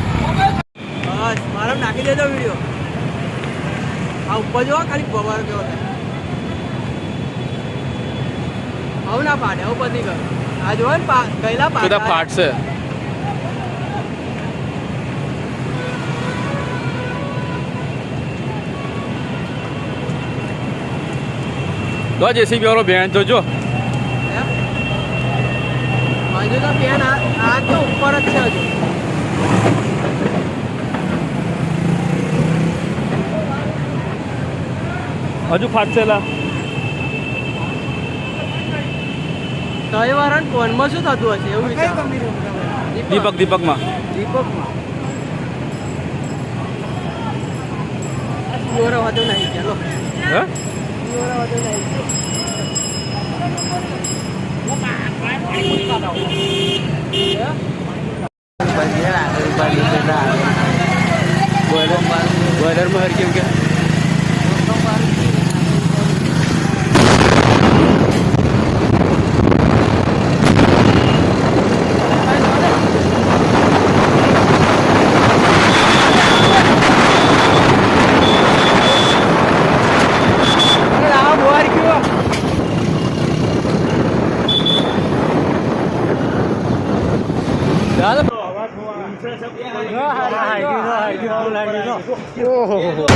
બસ મારો નાખી દેજો વીડિયો આ ઉપર જોવા ખાલી બબારો કેવો થાય. આવું ના પાડે આવું બધી આ જોવા ને ગયેલા પાડ ફાટશે તો જેસીબી વાળો બેન તો જો? હજુ તો બેન આ તો ઉપર જ છે હજુ. હજુ ફાટશે લા તય ફોનમાં શું થતું હશે? એવું વિચાર. દીપક દીપકમાં. દીપકમાં. સુવરો હતો નહીં ચાલો. હે? બોઈલરમાં હર કેમ કે અરે આ બોર કયો ચાલો ઓહો